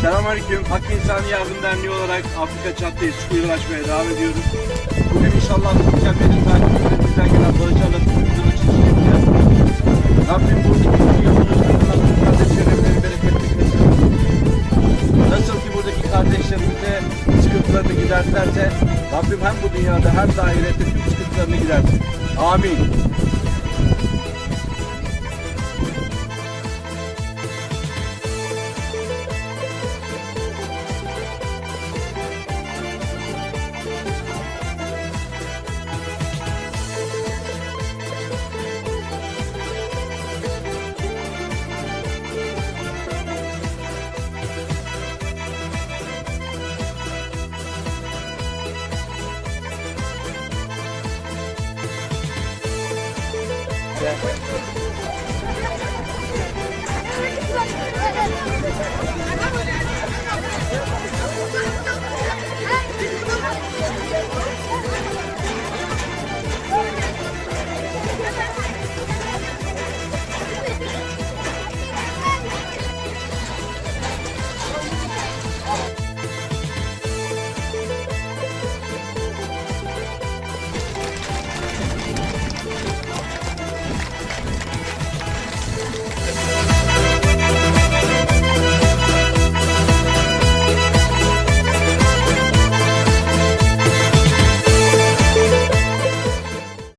Selamünaleyküm. Hakkı İnsani Yardım Derneği olarak Afrika Çat'tayız. Kuyruğu açmaya devam ediyoruz. Bugün inşallah sosyal medya takipçilerimizden gelen bağışlarla kuyruğun açılışı yapacağız. Rabbim buradaki biliyorsunuz katılan kardeşlerimizin bereketli kılsın. Nasıl ki buradaki kardeşlerimize sıkıntılarını giderlerse Rabbim hem bu dünyada hem de ahirette tüm sıkıntılarını gidersin. Amin. Yeah.